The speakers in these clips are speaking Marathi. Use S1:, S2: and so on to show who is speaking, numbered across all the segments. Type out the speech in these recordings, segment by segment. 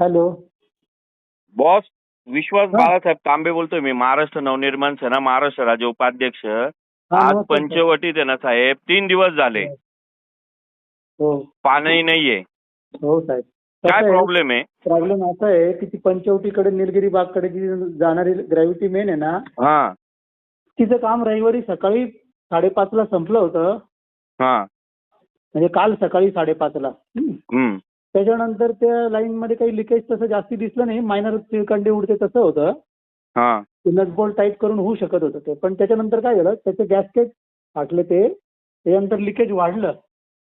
S1: हॅलो.
S2: बॉस विश्वास
S1: हा.
S2: बाळासाहेब तांबे बोलतोय मी महाराष्ट्र नवनिर्माण सेना महाराष्ट्र राज्य उपाध्यक्ष.
S1: हा,
S2: आज
S1: सर.
S2: पंचवटीत आहे ना साहेब तीन दिवस झाले.
S1: हो.
S2: पाणी नाहीये.
S1: हो साहेब.
S2: काय प्रॉब्लेम आहे?
S1: प्रॉब्लेम असा आहे की ती पंचवटीकडे निलगिरी बागकडे जी जाणारी ग्रॅव्हिटी मेन आहे ना
S2: हा.
S1: तिचं काम रविवारी सकाळी साडेपाचला संपलं होतं.
S2: हा.
S1: म्हणजे काल सकाळी साडेपाचला. हं.
S2: हम्म.
S1: त्याच्यानंतर त्या लाईन मध्ये काही लिकेज तसं जास्ती दिसलं नाही. मायनर चिळकंडी उडते तसं होतं.
S2: हा.
S1: ते नटबोल्ट टाईट करून होऊ शकत होतं ते. पण त्याच्यानंतर काय झालं? त्याचे गॅसकेट फाटले ते. त्याच्यानंतर लिकेज वाढलं.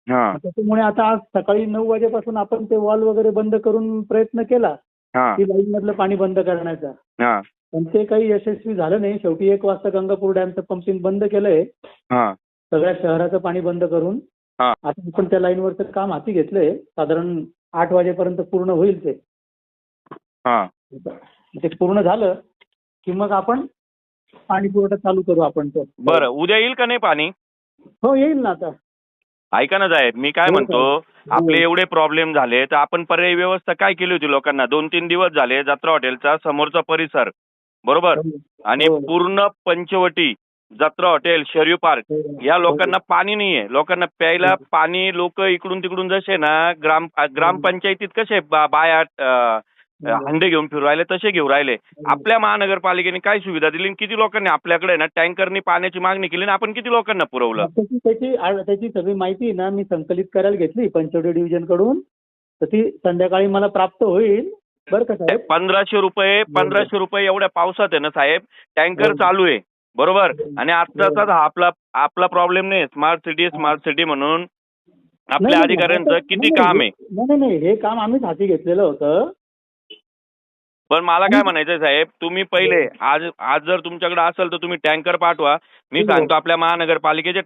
S2: हा.
S1: त्याच्यामुळे आता आज सकाळी नऊ वाजेपासून आपण ते वॉल वगैरे बंद करून प्रयत्न केला
S2: हा.
S1: की लाईन मधलं पाणी बंद करण्याचा.
S2: हा.
S1: पण ते काही यशस्वी झालं नाही. शेवटी एक वाजता गंगापूर डॅमचं पंपिंग बंद केलंय.
S2: हा.
S1: सगळ्या शहराचं पाणी बंद करून. आता आपण त्या लाईनवरचं काम हाती घेतलंय. साधारण आठ वाजेपर्यंत पूर्ण होईल ते.
S2: हा.
S1: ते पूर्ण झालं की मग आपण पाणी पुरवठा चालू करू आपण तो.
S2: बरं उद्या येईल का नाही पाणी?
S1: हो येईल ना आता.
S2: ऐका ना साहेब मी काय
S1: हो,
S2: म्हणतो
S1: हो.
S2: आपले एवढे प्रॉब्लेम झाले तर आपण पर्यायी व्यवस्था काय केली होती लोकांना? दोन तीन दिवस झाले जत्रा हॉटेलचा समोरचा परिसर बरोबर? आणि
S1: हो.
S2: पूर्ण पंचवटी जत्रा हॉटेल शर्यू पार्क या लोकांना पाणी नाहीये. लोकांना प्यायला पाणी लोक इकडून तिकडून जसे ना ग्राम ग्रामपंचायतीत कसे बाया हंडे घेऊन फिरू राहिले तसे घेऊन राहिले. आपल्या महानगरपालिकेने काय सुविधा दिली आणि किती लोकांनी आपल्याकडे ना टँकरनी पाण्याची मागणी केली आणि आपण किती लोकांना पुरवलं?
S1: त्याची त्याची त्याची सगळी माहिती ना मी संकलित करायला घेतली पंचवटी डिव्हिजनकडून तर ती संध्याकाळी मला प्राप्त होईल. बरं का साहेब?
S2: पंधराशे रुपये पंधराशे रुपये एवढ्या पावसात आहे ना साहेब. टँकर
S1: हो.
S2: चालू आहे. बरोबर? आणि आत्ताचाच हा आपला आपला प्रॉब्लेम नाही. स्मार्ट सिटी स्मार्ट सिटी म्हणून आपल्या अधिकाऱ्यांचं किती काम आहे?
S1: नाही नाही हे काम आम्हीच हाती घेतलेलं होतं.
S2: पण मला काय म्हणायचं साहेब तुम्ही पहिले आज आज जर तुमच्याकडे असेल तर तुम्ही टँकर पाठवा. मी
S1: हो.
S2: सांगतो आपल्या महानगरपालिकेचे